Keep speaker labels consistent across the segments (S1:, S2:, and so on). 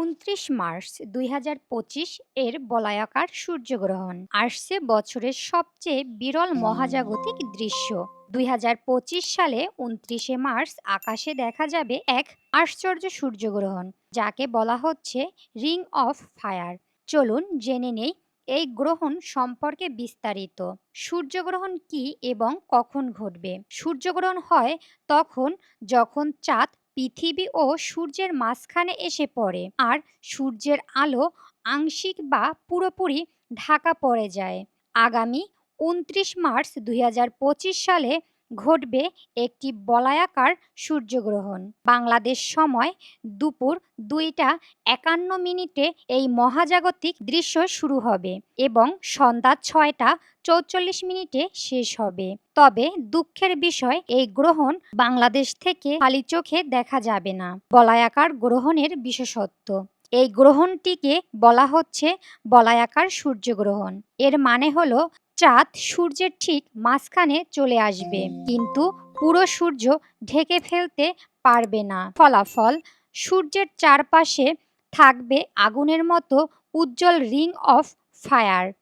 S1: উনত্রিশ মার্চ দুই হাজার পঁচিশ এর বলায়াকার সূর্যগ্রহণ। আসছে বছরের সবচেয়ে বিরল মহাজাগতিক দৃশ্য। দুই হাজার পঁচিশ সালে উনত্রিশে মার্চ আকাশে দেখা যাবে এক আশ্চর্য সূর্যগ্রহণ, যাকে বলা হচ্ছে রিং অফ ফায়ার। চলুন জেনে নেই এই গ্রহণ সম্পর্কে বিস্তারিত। সূর্যগ্রহণ কি এবং কখন ঘটবে? সূর্যগ্রহণ হয় তখন যখন চাঁদ পৃথিবী ও সূর্যের মাঝখানে এসে পড়ে। আর সূর্যের আলো আংশিক বা পুরোপুরি ঢাকা পড়ে যায়। আগামী উনত্রিশ মার্চ দুই হাজার পঁচিশ সালে ঘটবে একটি বলায়াকার সূর্যগ্রহণ। বাংলাদেশ সময় দুপুর দুইটা একান্ন মিনিটে এই মহাজাগতিক দৃশ্য শুরু হবে এবং সন্ধ্যা ছয়টা চৌচল্লিশ মিনিটে শেষ হবে। তবে দুঃখের বিষয়, এই গ্রহণ বাংলাদেশ থেকে খালি চোখে দেখা যাবে না। বলায়াকার গ্রহণের বিশেষত্ব, এই গ্রহণটিকে বলা হচ্ছে বলায়াকার সূর্যগ্রহণ। এর মানে হলো চাঁদ সূর্যের ঠিক মাঝখানে চলে আসবে। কিন্তু পুরো সূর্য ঢেকে ফেলতে পারবে না। ফলাফল, সূর্যের চারপাশে থাকবে আগুনের মতো উজ্জ্বল রিং অফ ফায়ার।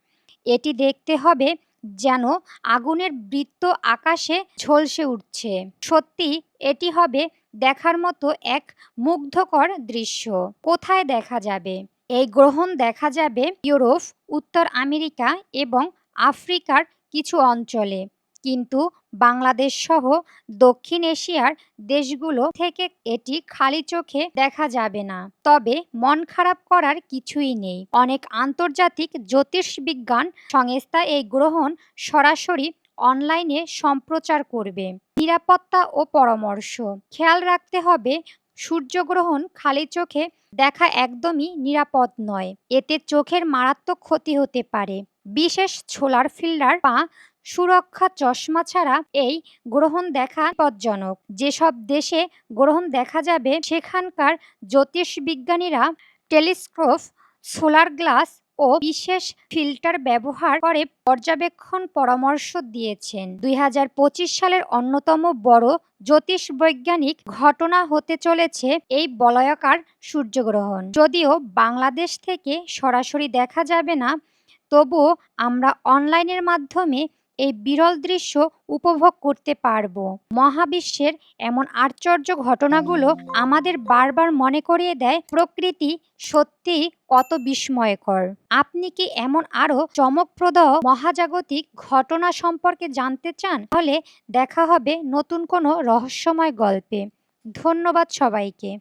S1: এটি দেখতে হবে যেন আগুনের বৃত্ত আকাশে ঝলসে উঠছে। সত্যি, এটি হবে দেখার মতো এক মুগ্ধকর দৃশ্য। কোথায় দেখা যাবে? এই গ্রহণ দেখা যাবে ইউরোপ, উত্তর আমেরিকা এবং আফ্রিকার কিছু অঞ্চলে। কিন্তু বাংলাদেশ সহ দক্ষিণ এশিয়ার দেশগুলো থেকে এটি খালি চোখে দেখা যাবে না। তবে মন খারাপ করার কিছুই নেই। অনেক আন্তর্জাতিক জ্যোতিষবিজ্ঞান সংস্থা এই গ্রহণ সরাসরি অনলাইনে সম্প্রচার করবে। নিরাপত্তা ও পরামর্শ। খেয়াল রাখতে হবে সূর্যগ্রহণ খালি চোখে দেখা একদমই নিরাপদ নয়। এতে চোখের মারাত্মক ক্ষতি হতে পারে। বিশেষ ছোলার ফিল্ডার বা সুরক্ষা চশমা ছাড়া এই গ্রহণ দেখা বিপজ্জনক। যেসব দেশে গ্রহণ দেখা যাবে, সেখানকার জ্যোতিষবিজ্ঞানীরা টেলিস্কোপ, সোলার গ্লাস ও বিশেষ ফিল্টার ব্যবহার করে পর্যবেক্ষণ পরামর্শ দিয়েছেন। দুই হাজার পঁচিশ সালের অন্যতম বড় জ্যোতিষ বৈজ্ঞানিক ঘটনা হতে চলেছে এই বলয়াকার সূর্যগ্রহণ। যদিও বাংলাদেশ থেকে সরাসরি দেখা যাবে না, তবুও আমরা অনলাইনের মাধ্যমে এই বিরল দৃশ্য উপভোগ করতে পারব। মহাবিশ্বের এমন আশ্চর্য ঘটনাগুলো আমাদের বারবার মনে করিয়ে দেয় প্রকৃতি সত্যি কত বিস্ময়কর। আপনি কি এমন আরও চমকপ্রদ মহাজাগতিক ঘটনা সম্পর্কে জানতে চান? তাহলে দেখা হবে নতুন কোনো রহস্যময় গল্পে। ধন্যবাদ সবাইকে।